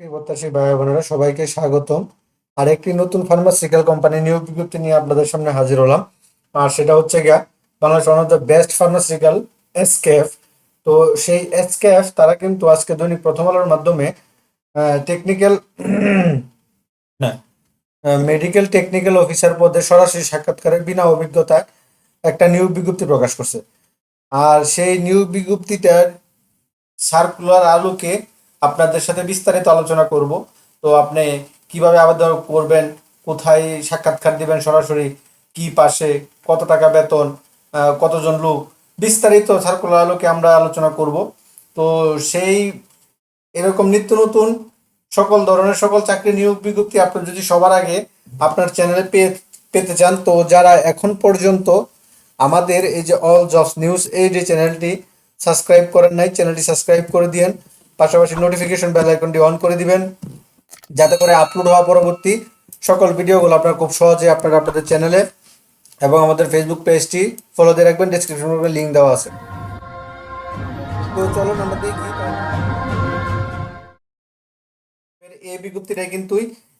প্রত্যাশী ভাই বোনেরা, সবাইকে স্বাগতম। আর একটি নতুন ফার্মাসিক্যাল কোম্পানি নিয়োগ বিজ্ঞপ্তি নিয়ে আপনাদের সামনে হাজির হলাম। আর সেটা হচ্ছে গিয়া Bangladesh one of the best pharmaceutical SKF তো সেই এসকেএফ তারা কিন্তু আজকে দৈনিক প্রথম আলোর মাধ্যমে টেকনিক্যাল মেডিকেল টেকনিক্যাল অফিসার পদে সরাসরি সাক্ষাৎকারের বিনা অভিজ্ঞতায় একটা নিয়োগ বিজ্ঞপ্তি প্রকাশ করছে। আর সেই নিয়োগ বিজ্ঞপ্তিটার সার্কুলার আলোকে আপনাদের সাথে বিস্তারিত আলোচনা করব। তো আপনি কীভাবে আবেদন করবেন, কোথায় সাক্ষাৎকার দিবেন সরাসরি, কি পাশে, কত টাকা বেতন কতজন লোক, বিস্তারিত সার্কুলার আলোকে আমরা আলোচনা করব। তো সেই এরকম নিত্য নতুন সকল ধরনের সকল চাকরি নিয়োগ বিজ্ঞপ্তি আপনি যদি সবার আগে আপনার চ্যানেলে পেয়ে, পেতে চান, তো যারা এখন পর্যন্ত আমাদের এই যে অল জবস নিউজ এই যে চ্যানেলটি সাবস্ক্রাইব করেন নাই চ্যানেলটি সাবস্ক্রাইব করে দিয়েন। পাশাপাশি নোটিফিকেশন বেল আইকনটি অন করে দিবেন, যাতে করে আপলোড হওয়া পরবর্তী সকল ভিডিওগুলো আপনারা খুব সহজে আপনারা আপনাদের চ্যানেলে এবং আমাদের ফেসবুক পেজটি ফলো দিয়ে রাখবেন ডিসক্রিপশন বক্সে লিঙ্ক দেওয়া আছে। তো চলুন আমরা দেখি এই বিজ্ঞপ্তিটা কিন্তু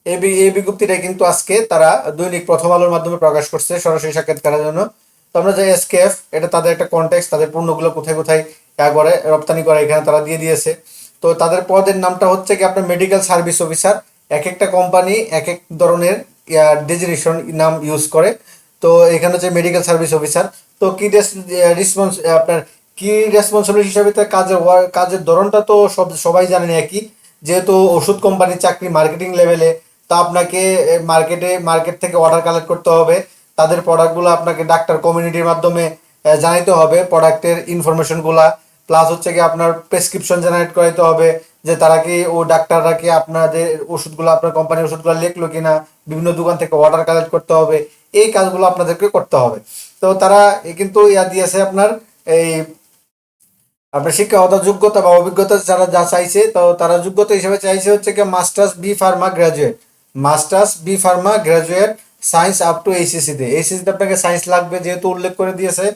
এই বিজ্ঞপ্তিটা কিন্তু আজকে তারা দৈনিক প্রথম আলোর মাধ্যমে প্রকাশ করছে সরাসরি সাক্ষাৎকারের জন্য। তো আমরা যে এসকেএফ এটা তাদের একটা কন্টেক্স তাদের পণ্যগুলো কোথায় কোথায় করে রপ্তানি করে এখানে তারা দিয়ে দিয়েছে। তো তাদের পদের নামটা হচ্ছে কি আপনার মেডিকেল সার্ভিস অফিসার এক একটা কোম্পানি এক এক ধরনের ডেজিনেশন নাম ইউজ করে। তো এখানে হচ্ছে মেডিকেল সার্ভিস অফিসার তো কি রেসপন্স আপনার কি রেসপন্সিবিলিটি হিসাবে তার কাজের কাজের ধরনটা তো সব, সবাই জানেন একই। যেহেতু ওষুধ কোম্পানির চাকরি মার্কেটিং লেভেলে তা আপনাকে মার্কেটে মার্কেট থেকে অর্ডার কালেক্ট করতে হবে। তাদের প্রোডাক্টগুলো আপনাকে ডাক্তার কমিউনিটির মাধ্যমে জানাইতে হবে। প্রোডাক্টের ইনফরমেশনগুলা প্লাস হচ্ছে কি আপনার প্রেসক্রিপশন জেনারেট করাইতে হবে, যে তারা কি ও ডাক্তাররা কি আপনাদের ওষুধগুলো, আপনার কোম্পানির ওষুধগুলো লিখলো কিনা, বিভিন্ন দোকান থেকে অর্ডার কালেক্ট করতে হবে, এই কাজগুলো আপনাদেরকে করতে হবে। তো তারা কিন্তু ইয়া দিয়েছে আপনার এই আপনার শিক্ষাগত যোগ্যতা বা অভিজ্ঞতা যারা যা চাইছে, তো তারা যোগ্যতা হিসেবে চাইছে হচ্ছে কি masters B pharma graduate masters B pharma graduate science up to HSC তে। এইচএসসি তে আপনাকে সায়েন্স লাগবে যেহেতু উল্লেখ করে দিয়েছে।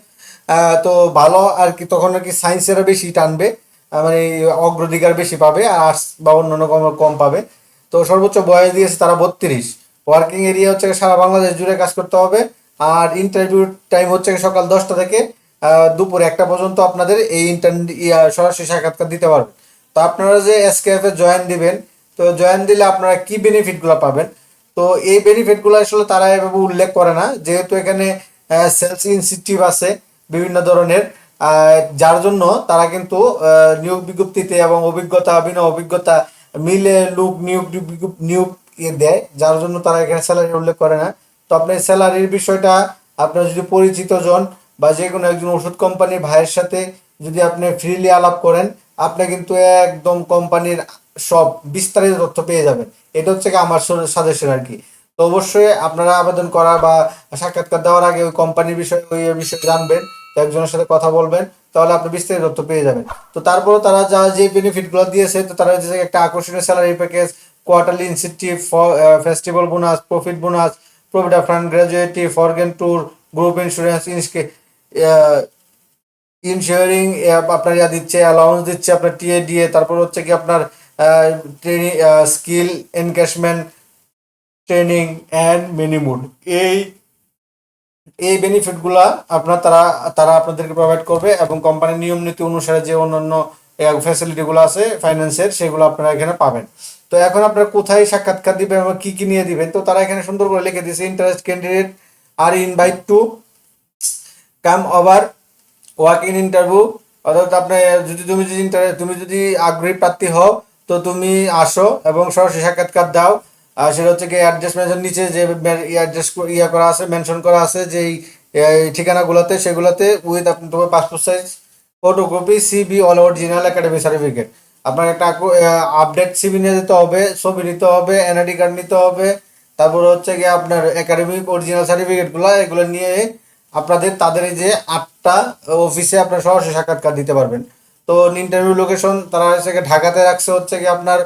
তো ভালো আর কি, তখন আর কি সায়েন্সেরা বেশি টানবে মানে অগ্রাধিকার বেশি পাবে আর আর্টস বা অন্যান্য কম কম পাবে। তো সর্বোচ্চ বয়স দিয়েছে তারা বত্রিশ। ওয়ার্কিং এরিয়া হচ্ছে সারা বাংলাদেশ জুড়ে কাজ করতে হবে আর ইন্টারভিউ টাইম হচ্ছে সকাল দশটা থেকে দুপুর একটা পর্যন্ত আপনাদের এই ইন্টার সরাসরি সাক্ষাৎকার দিতে পারবেন তো আপনারা যে এসকেএফ এ জয়েন দিবেন, তো জয়েন দিলে আপনারা কি বেনিফিটগুলো পাবেন? তো এই বেনিফিটগুলো আসলে তারা এভাবে উল্লেখ করে না, যেহেতু এখানে সেলস ইনস্টিটিউট আছে বিভিন্ন ধরনের যার জন্য তারা কিন্তু নিয়োগ বিজ্ঞপ্তিতে এবং অভিজ্ঞতা, বিনা অভিজ্ঞতা মিলে লোক নিয়োগ নিয়োগ ইয়ে দেয়, যার জন্য তারা এখানে স্যালারি উল্লেখ করে না। তো আপনার স্যালারির বিষয়টা, আপনার যদি পরিচিত জন বা যে কোনো একজন ওষুধ কোম্পানির ভাইয়ের সাথে যদি আপনি ফ্রিলি আলাপ করেন, আপনি কিন্তু একদম কোম্পানির সব বিস্তারিত তথ্য পেয়ে যাবেন। এটা হচ্ছে আমার সাজেশন আর কি। তো অবশ্যই আপনারা আবেদন করা বা সাক্ষাৎকার দেওয়ার আগে ওই কোম্পানির বিষয়ে, ওই বিষয়ে জানবেন। একজনের সাথে কথা বলবেন, তাহলে আপনি বিস্তারিত তথ্য পেয়ে যাবেন। তো তারপরে তারা যা যে বেনিফিটগুলো দিয়েছে, তো তারা হচ্ছে একটা আকর্ষণীয় salary package quarterly incentive festival bonus profit bonus provident fund gratuity foreign tour group insurance ইনস্কে ensuring আপনার ইয়া দিচ্ছে অ্যালাউন্স দিচ্ছে, আপনার টিএ ডিএ তারপর হচ্ছে কি আপনার training skill encashment training and মিনিমুড এই এই বেনিফিটগুলা আপনার তারা তারা আপনাদেরকে প্রোভাইড করবে এবং কোম্পানির নিয়ম নীতি অনুসারে যে অন্যান্য ফ্যাসিলিটিগুলো আছে ফাইন্যান্সের সেগুলো আপনারা এখানে পাবেন। তো এখন আপনারা কোথায় সাক্ষাৎকার দিবেন এবং কি কি নিয়ে দিবেন? তো তারা এখানে সুন্দর করে লিখে দিয়েছে interest candidate R invite to come over work in interview অর্থাৎ আপনি যদি, তুমি যদি তুমি যদি আগ্রহী প্রার্থী হও, তো তুমি আসো এবং সরাসরি সাক্ষাৎকার দাও। আর সেটা হচ্ছে কি অ্যাড্রেস মেনশন নিচে যে অ্যাড্রেস ইয়া করা আছে মেনশন করা আছে যে এই এই ঠিকানাগুলোতে সেগুলোতে উইথ আপনার তোমার passport size photocopy CV all original academy certificate আপনার একটা আপডেট সিবি নিয়ে যেতে হবে, ছবি নিতে হবে এনআইডি কার্ড নিতে হবে, তারপর হচ্ছে গিয়ে আপনার একাডেমিক অরিজিনাল সার্টিফিকেটগুলো এগুলো নিয়ে আপনাদের, তাদের যে আটটা অফিসে আপনার সরাসরি সাক্ষাৎকার দিতে পারবেন। তো ইন্টারভিউ লোকেশন তারা হচ্ছে ঢাকাতে রাখছে হচ্ছে কি আপনার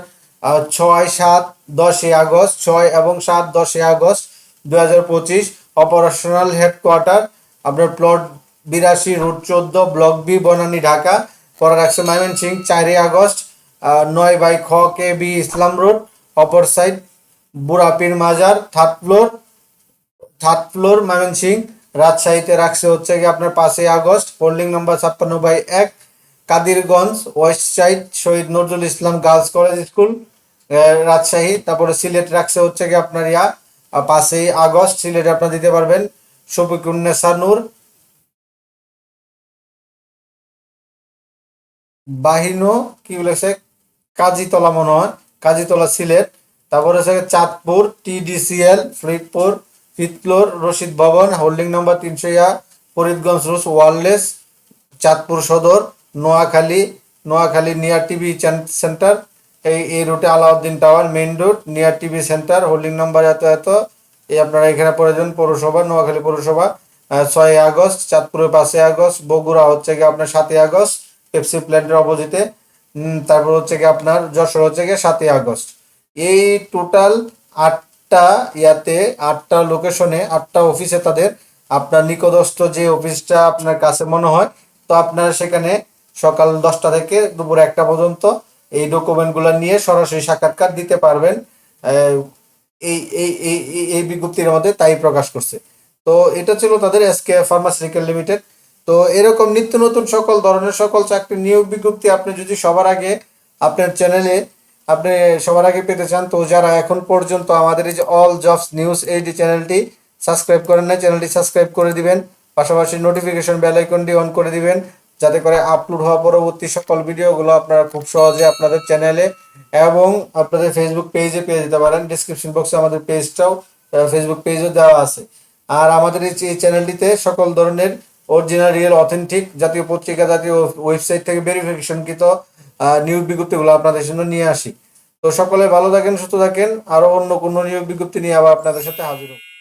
ছয় সাত দশই আগস্ট, ছয় এবং সাত দশই আগস্ট দু হাজার পঁচিশ অপারেশনাল হেডকোয়ার্টার আপনার প্লট বিরাশি রুট চোদ্দ ব্লক বি বনানী, ঢাকা। পরে রাখছে ময়মনসিং চারই আগস্ট নয় বাই খ কে বি ইসলাম রোড অপর সাইড বুড়াপির মাজার third floor third floor Mymensingh রাজশাহীতে রাখছে হচ্ছে কি আপনার পাঁচই আগস্ট হোল্ডিং নাম্বার ছাপ্পান্ন বাই এক, Kadirganj west side Shahid Nazrul Islam girls college school Rajshahi, তারপরে সিলেট রাখছে হচ্ছে কি আপনার ইয়া পাঁচই আগস্ট, সিলেটে আপনার দিতে পারবেন শফিকুন্নেসা নূর। বাহিনো, কি বলেছে কাজীতলা মনে হয় কাজীতলা সিলেট, তারপরে হচ্ছে Chandpur, TDCL, Faridpur fifth Rashid Bhaban, holding number তিনশো ইয়া, Faridganj road, wireless, Chandpur Sadar, Noakhali Noakhali near TV center. এই এই রুটে Alauddin tower main road near TV center holding number এত এত। এই আপনারা এখানে প্রয়োজন পৌরসভা, নোয়াখালী পৌরসভা ছয় আগস্ট, চাঁদপুরের পাঁচই আগস্ট, বগুড়া হচ্ছে কি আপনার সাতই আগস্ট পেপসি প্ল্যান্টের অপোজিটে। তারপর হচ্ছে কি আপনার যশোর হচ্ছে গিয়ে সাতই আগস্ট। এই টোটাল আটটা ইয়াতে, আটটা লোকেশনে আটটা অফিসে তাদের আপনার নিকটস্থ যে অফিসটা আপনার কাছে মনে হয়, তো আপনারা সেখানে সকাল দশটা থেকে দুপুর একটা পর্যন্ত এই ডকুমেন্টগুলো নিয়ে সরাসরি সাক্ষাৎকার দিতে পারবেন। এই এই এই বিজ্ঞপ্তির মধ্যে তাই প্রকাশ করছে। তো এটা ছিল তাদের এসকে ফার্মাসিউটিক্যাল লিমিটেড তো এরকম নিত্য নতুন সকল ধরনের সকল চাকরি নিয়োগ বিজ্ঞপ্তি আপনি যদি সবার আগে আপনার চ্যানেলে আপনি সবার আগে পেতে চান, তো যারা এখন পর্যন্ত আমাদের এই যে অল জবস নিউজ এইটি চ্যানেলটি সাবস্ক্রাইব করেন না চ্যানেলটি সাবস্ক্রাইব করে দিবেন। পাশাপাশি নোটিফিকেশন বেল আইকনটি অন করে দিবেন। যাতে করে আপলোড হওয়া পরবর্তী সকল ভিডিওগুলো আপনারা খুব সহজে আপনাদের চ্যানেলে এবং আপনাদের ফেসবুক পেজে পেয়ে যেতে পারেন। ডিসক্রিপশন বক্সে আমাদের পেজটাও ফেসবুক পেজও দেওয়া আছে। আর আমাদের এই চ্যানেলটিতে সকল ধরনের অরিজিনাল রিয়েল অথেন্টিক জাতীয় পত্রিকা, জাতীয় ওয়েবসাইট থেকে ভেরিফিকেশনকৃত নিয়োগ বিজ্ঞপ্তিগুলো আপনাদের জন্য নিয়ে আসি। তো সকলে ভালো থাকেন, সুস্থ থাকেন। আরও অন্য কোনো নিয়োগ বিজ্ঞপ্তি নিয়ে আবার আপনাদের সাথে হাজির হব।